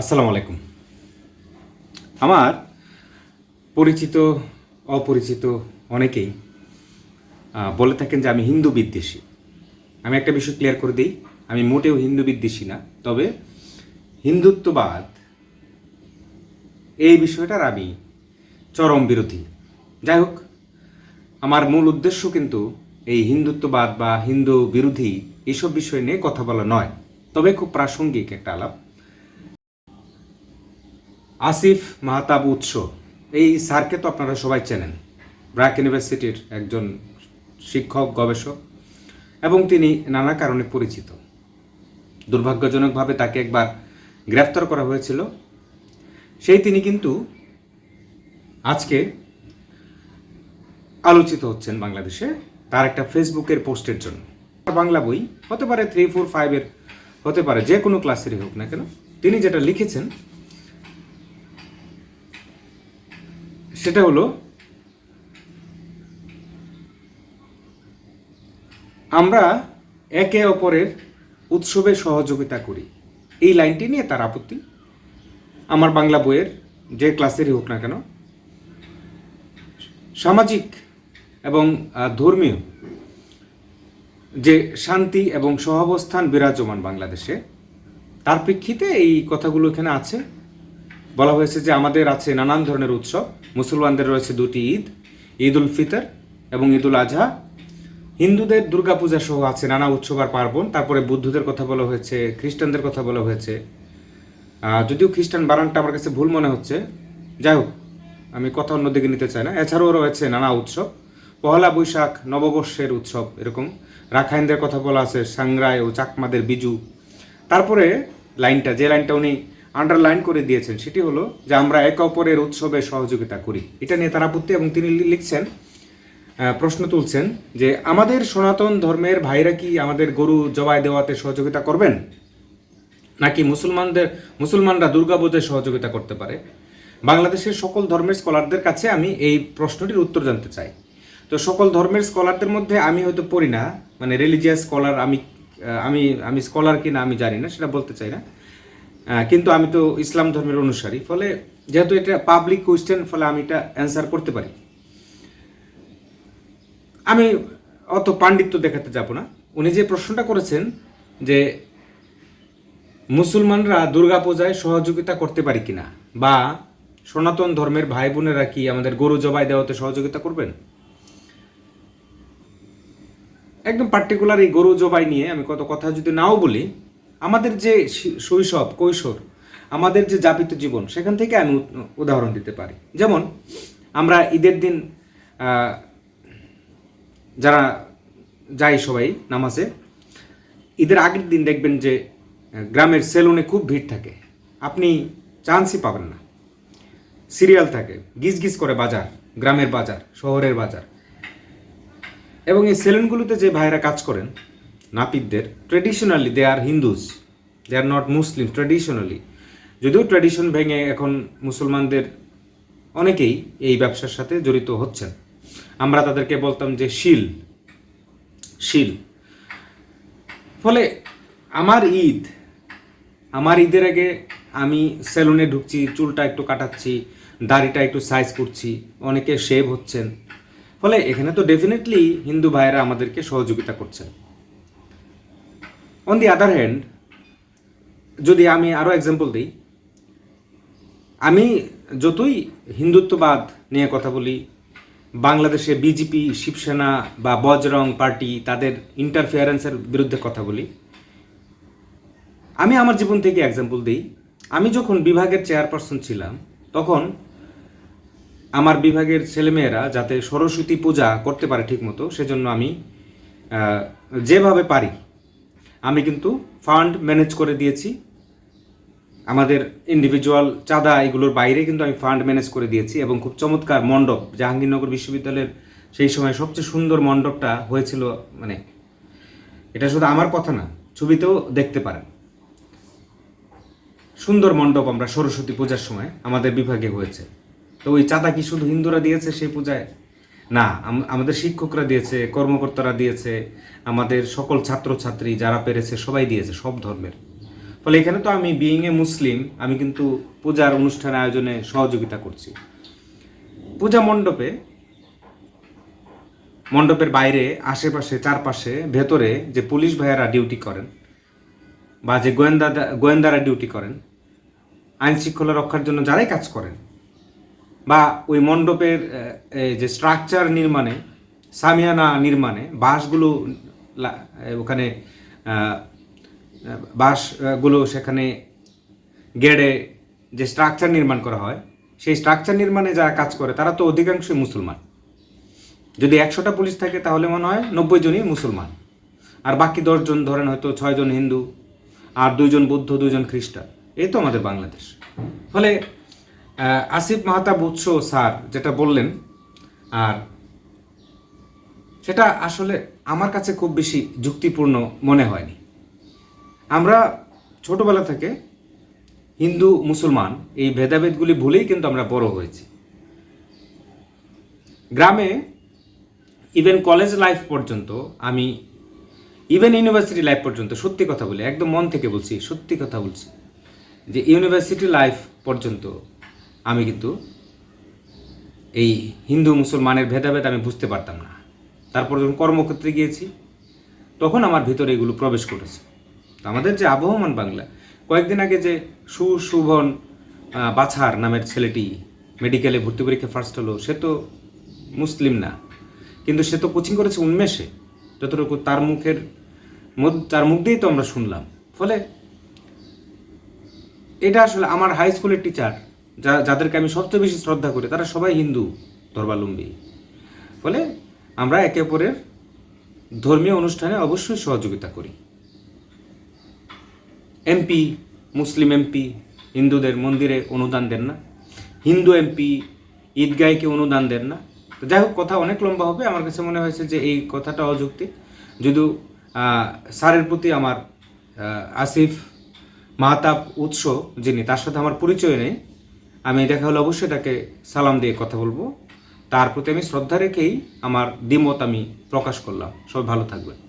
আসসালামু আলাইকুম। আমার পরিচিত, অপরিচিত অনেকেই বলে থাকেন যে আমি হিন্দু বিদ্বেষী। আমি একটা বিষয় ক্লিয়ার করে দিই, আমি মোটেও হিন্দু বিদ্বেষী না, তবে হিন্দুত্ববাদ এই বিষয়টার আমি চরম বিরোধী। যাই হোক, আমার মূল উদ্দেশ্য কিন্তু এই হিন্দুত্ববাদ বা হিন্দু বিরোধী এসব বিষয় নিয়ে কথা বলা নয়, তবে খুব প্রাসঙ্গিক একটা আলাপ। আসিফ মাহতাব উৎস। এই স্যারকে তো আপনারা সবাই চেনেন। ব্র্যাক ইউনিভার্সিটির একজন শিক্ষক, গবেষক, এবং তিনি নানা কারণে পরিচিত। দুর্ভাগ্যজনকভাবে তাকে একবার গ্রেফতার করা হয়েছিল। সেই তিনি কিন্তু আজকে আলোচিত হচ্ছেন বাংলাদেশে তার একটা ফেসবুকের পোস্টের জন্য। বাংলা বই, হতে পারে থ্রি ফোর ফাইভের হতে পারে যে কোনো ক্লাসেরই হোক না কেন, তিনি যেটা লিখেছেন সেটা হলো, আমরা একে অপরের উৎসবে সহযোগিতা করি। এই লাইনটি নিয়ে তার আপত্তি। আমার বাংলা বইয়ের যে ক্লাসেরই হোক না কেন, সামাজিক এবং ধর্মীয় যে শান্তি এবং সহাবস্থান বিরাজমান বাংলাদেশে, তার প্রেক্ষিতে এই কথাগুলো এখানে আছে। বলা হয়েছে যে আমাদের আছে নানান ধরনের উৎসব। মুসলমানদের রয়েছে দুটি ঈদ ঈদ উল ফিতর এবং ঈদ উল আজহা। হিন্দুদের দুর্গাপূজা সহ আছে নানা উৎসব আর পার্বণ। তারপরে বুদ্ধদের কথা বলা হয়েছে, খ্রিস্টানদের কথা বলা হয়েছে। যদিও খ্রিস্টান বানানটা আমার কাছে ভুল মনে হচ্ছে। যাই হোক, আমি কথা অন্যদিকে নিতে চাই না। এছাড়াও রয়েছে নানা উৎসব। পহলা বৈশাখ, নববর্ষের উৎসব এরকম। রাখাইনদের কথা বলা আছে, সাংরাই ও চাকমাদের বিজু। তারপরে লাইনটা, যে লাইনটা উনি আন্ডারলাইন করে দিয়েছেন। সেটি হলো যে আমরা একে অপরের উৎসবে সহযোগিতা করি। এটা নিয়ে তার আপত্তি এবং তিনি লিখছেন প্রশ্ন তুলছেন যে আমাদের সনাতন ধর্মের ভাইরা কি আমাদের গরু জবাই দেওয়াতে সহযোগিতা করবেন? নাকি মুসলমানদের, মুসলমানরা দুর্গাপূজায় সহযোগিতা করতে পারে? বাংলাদেশের সকল ধর্মের স্কলারদের কাছে আমি এই প্রশ্নটির উত্তর জানতে চাই। তো সকল ধর্মের স্কলারদের মধ্যে আমি হয়তো পড়ি না মানে রিলিজিয়াস স্কলার আমি আমি আমি স্কলার কিনা আমি জানি না, সেটা বলতে চাই না। কিন্তু আমি তো ইসলাম ধর্মের অনুসারী। ফলে যেহেতু এটা পাবলিক কোয়েশ্চেন ফলে আমি এটা অ্যান্সার করতে পারি। আমি অত পাণ্ডিত্য দেখাতে যাব না। উনি যে প্রশ্নটা করেছেন যে মুসলমানরা দুর্গাপূজায় সহযোগিতা করতে পারি কিনা, বা সনাতন ধর্মের ভাই বোনেরা কি আমাদের গরু জবাই দেওয়াতে সহযোগিতা করবেন? একদম পার্টিকুলার এই গরু জবাই নিয়ে আমি কত কথা যদি নাও বলি আমাদের যে শৈশব, কৈশোর, আমাদের যে যাপিত জীবন, সেখান থেকে আমি উদ- উদাহরণ দিতে পারি। যেমন, আমরা ঈদের দিন যারা যাই সবাই নামাজে, ঈদের আগের দিন দেখবেন যে, গ্রামের সেলুনে খুব ভিড় থাকে। আপনি চান্সই পাবেন না। সিরিয়াল থাকে গিজ গিজ করে বাজার, গ্রামের বাজার, শহরের বাজার। এবং এই সেলুনগুলোতে যে ভাইরা কাজ করেন নাপিতদের traditionally they are Hindus they are not Muslim traditionally যদিও ট্রেডিশন ভেঙে এখন মুসলমানদের অনেকেই এই ব্যবসার সাথে জড়িত হচ্ছেন। আমরা তাদেরকে বলতাম যে শিল শিল। ফলে আমার ঈদ, আমার ঈদের আগে আমি সেলুনে ঢুকছি, চুলটা একটু কাটাচ্ছি, দাড়িটা একটু সাইজ করছি, অনেকে শেভ হচ্ছেন। ফলে এখানে তো ডেফিনেটলি হিন্দু ভাইয়েরা আমাদেরকে সহযোগিতা করছেন। অন দি আদার হ্যান্ড যদি আমি আরও এক্সাম্পল দিই, আমি যতই হিন্দুত্ববাদ নিয়ে কথা বলি, বাংলাদেশে বিজেপি শিবসেনা বা বজরং পার্টি তাদের ইন্টারফিয়ারেন্সের বিরুদ্ধে কথা বলি, আমি আমার জীবন থেকে এক্সাম্পল দিই, আমি যখন বিভাগের চেয়ারপারসন ছিলাম, তখন আমার বিভাগের ছেলেমেয়েরা যাতে সরস্বতী পূজা করতে পারে ঠিকমতো, সেজন্য আমি যেভাবে পারি আমি কিন্তু ফান্ড ম্যানেজ করে দিয়েছি। আমাদের ইন্ডিভিজুয়াল চাঁদা এগুলোর বাইরে কিন্তু আমি ফান্ড ম্যানেজ করে দিয়েছি এবং খুব চমৎকার মণ্ডপ, জাহাঙ্গীরনগর বিশ্ববিদ্যালয়ের সেই সময় সবচেয়ে সুন্দর মণ্ডপটা হয়েছিল মানে এটা শুধু আমার কথা না, ছবিতেও দেখতে পারেন। সুন্দর মণ্ডপ আমরা সরস্বতী পূজার সময় আমাদের বিভাগে হয়েছে। তো ওই চাঁদা কি শুধু হিন্দুরা দিয়েছে সেই পূজায়? না, আম- আমাদের শিক্ষকরা দিয়েছে, কর্মকর্তারা দিয়েছে, আমাদের সকল ছাত্রছাত্রী যারা পেরেছে সবাই দিয়েছে, সব ধর্মের। ফলে এখানে তো আমি বিইং এ মুসলিম, আমি কিন্তু পূজার অনুষ্ঠান আয়োজনে সহযোগিতা করছি। পূজা মণ্ডপে, মণ্ডপের বাইরে, আশেপাশে, চারপাশে, ভেতরে যে পুলিশ ভাইয়ারা ডিউটি করেন বা যে গোয়েন্দা, গোয়েন্দারা ডিউটি করেন আইন শৃঙ্খলা রক্ষার জন্য যারাই কাজ করেন বা ওই মণ্ডপের যে স্ট্রাকচার নির্মাণে, সামিয়ানা নির্মাণে বাঁশগুলো ওখানে বাঁশগুলো সেখানে গেড়ে যে স্ট্রাকচার নির্মাণ করা হয়, সেই স্ট্রাকচার নির্মাণে যারা কাজ করে, তারা তো অধিকাংশই মুসলমান। যদি একশোটা পুলিশ থাকে, তাহলে মনে হয় নব্বই জনই মুসলমান। আর বাকি দশজন ধরেন হয়তো ছয়জন হিন্দু, আর দুইজন বৌদ্ধ দুইজন খ্রিস্টান। এই তো আমাদের বাংলাদেশ। ফলে আসিফ মাহতাব উৎস স্যার, যেটা বললেন। আর সেটা আসলে আমার কাছে খুব বেশি যুক্তিপূর্ণ মনে হয়নি। আমরা ছোটবেলা থেকে হিন্দু, মুসলমান, এই ভেদাভেদগুলি ভুলেই কিন্তু আমরা বড় হয়েছি। গ্রামে ইভেন কলেজ লাইফ পর্যন্ত, আমি ইভেন ইউনিভার্সিটি লাইফ পর্যন্ত, সত্যি কথা বলি, একদম মন থেকে বলছি, সত্যি কথা বলছি, যে ইউনিভার্সিটি লাইফ পর্যন্ত আমি কিন্তু এই হিন্দু মুসলমানের ভেদাভেদ আমি বুঝতে পারতাম না। তারপর যখন কর্মক্ষেত্রে গিয়েছি, তখন আমার ভিতরে এগুলো প্রবেশ করেছে। তো আমাদের যে আবহমান বাংলা, কয়েকদিন আগে যে সুশুভন বাছার নামের ছেলেটি মেডিকেলে ভর্তি পরীক্ষা ফার্স্ট হলো, সে তো মুসলিম না। কিন্তু সে তো কোচিং করেছে উন্মেষে। যতটুকু তার মুখের তার মুখ দিয়েই তো আমরা শুনলাম। ফলে এটা আসলে আমার হাই স্কুলের টিচার যা, যাদেরকে আমি সবচেয়ে বেশি শ্রদ্ধা করি, তারা সবাই হিন্দু ধর্মাবলম্বী। ফলে আমরা একে অপরের ধর্মীয় অনুষ্ঠানে অবশ্যই সহযোগিতা করি। এমপি, মুসলিম এমপি, হিন্দুদের মন্দিরে অনুদান দেন না। হিন্দু এমপি, ঈদগাহকে অনুদান দেন না। তো যাই হোক, কথা অনেক লম্বা হবে। আমার কাছে মনে হয়েছে যে এই কথাটা অযৌক্তিক। যদিও স্যারের প্রতি আমার আসিফ মাহতাব উৎস যিনি, তার সাথে আমার পরিচয় নেই। আমি দেখা হলে অবশ্যই তাকে সালাম দিয়ে কথা বলব। তার প্রতি আমি শ্রদ্ধা রেখেই আমার দ্বিমত আমি প্রকাশ করলাম। সবাই ভালো থাকবেন।